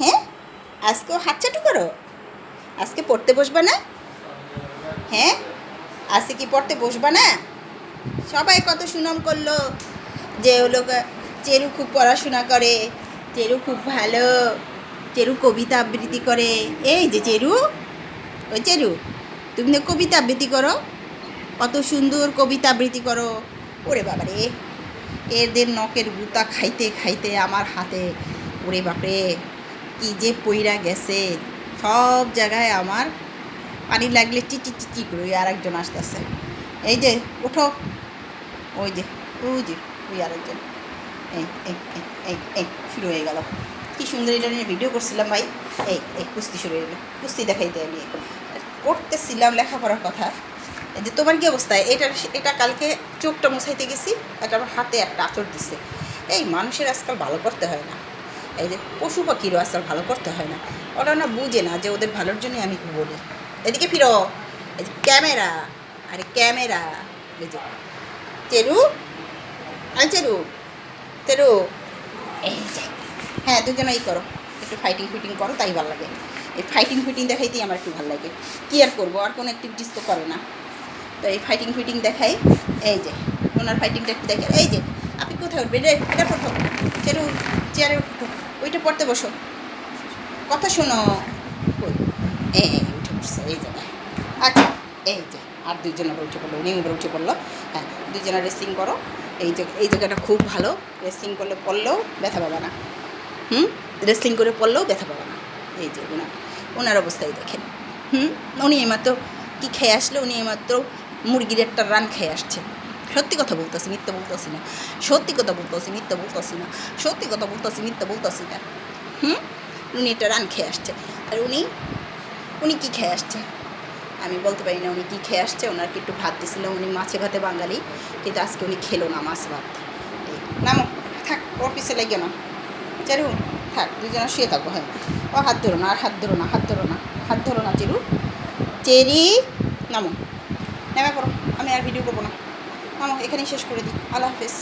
হ্যাঁ? আজকেও হাত চাটু করো? আজকে পড়তে বসবা না? হ্যাঁ? আজকে কি পড়তে বসবা না? সবাই কত সুনাম করল যে লোক, চেরু খুব পড়াশোনা করে, চেরু খুব ভালো, চেরু কবিতা আবৃত্তি করে। এই যে চেরু, ওই চেরু, তুমি না কবিতা আবৃত্তি করো, কত সুন্দর কবিতা আবৃত্তি করো। ওরে বাবারে এদের নখের গুতা খাইতে খাইতে আমার হাতে, ওরে বাপরে। কি যে পইরা গেছে, সব জায়গায় আমার পানি লাগলে চিচি চিচি করে ওই আরেকজন আসতেছে। এই যে ওঠো ওই যে ওই যে, ওই আরেকজন। এই এই এই এই শুরু হয়ে গেল। কি সুন্দর এটা নিয়ে ভিডিও করছিলাম ভাই। এই এই, কুস্তি শুরু হয়ে গেলো। কুস্তি দেখাইতে আমি। করতেছিলাম লেখাপড়ার কথা। এই যে, তোমার কি অবস্থা? এটা এটা কালকে চোখটা মুছাইতে গেছি, এটা আমার হাতে একটা আচর দিছে। এই, মানুষের আজকাল ভালো করতে হয় না। এই যে পশু পাখিরও আজকাল ভালো করতে হয় না। ওরা না বুঝে না যে ওদের ভালোর জন্যই আমি বলি। এদিকে ফিরো। এই যে ক্যামেরা। আরে ক্যামেরা। এই যে চেরু। আরে চেরু। চেরু। এই যে। হ্যাঁ দুজনেই করো। একটু ফাইটিং ফিটিং করো, তাই ভালো লাগে। এই ফাইটিং ফিটিং দেখাইতেই আমার একটু ভালো লাগে। কী আর করব? আর কোনো অ্যাক্টিভিটিস তো করে না। তো এই ফাইটিং ফিটিং দেখাই। এই যে, ওনার ফাইটিংটা একটু দেখে এই যে আপনি কোথায় উঠবেন? রে এটা পড়ো। চেরু চেয়ারে উঠো ওইটা পড়তে বসো। কথা শোনো। এই উঠে বসছে এই জায়গায় আচ্ছা এই যে, আর দুইজন আবার উঠে পড়ল। উনি এবার উঠে পড়ল। হ্যাঁ দুজনে রেসলিং করো। এই জায়গা এই জায়গাটা খুব ভালো। রেসলিং করলে পড়লেও ব্যথা পাবে না। হুম? রেসলিং করে পড়লেও ব্যথা পাবে না। এই যে, ওনার ওনার অবস্থায় দেখেন। হুম? উনি এইমাত্র কী খেয়ে আসলে? উনি এইমাত্র মুরগির একটা রান খেয়ে আসছে। সত্যি কথা বলতেছি, মিথ্যা বলতেছি না। সত্যি কথা বলতেছি, মিথ্যা বলতেছি না। সত্যি কথা বলতেছি, মিথ্যা বলতেছি না। হুম? উনি একটা রান খেয়ে আসছে। আর উনি উনি কী খেয়ে আসছে? আমি বলতে পারি না উনি কী খেয়ে আসছে ওনার কি একটু ভাত দিয়েছিল উনি মাছে ভাতে বাঙালি। কিন্তু আজকে উনি খেলো না মাছ ভাত। নামো, থাক, ওর পিছে লেগে না চারু, থাক, দুজনে শুয়ে থাকব হ্যাঁ। ও হাত ধরো না, আর হাত ধরো না, হাত ধরো না, হাত ধরো না, চেরু। চেরি, নামো। নেমে পড়ো, আমি আর ভিডিও করব না। এখানেই শেষ করে দিই। আল্লাহ হাফেজ।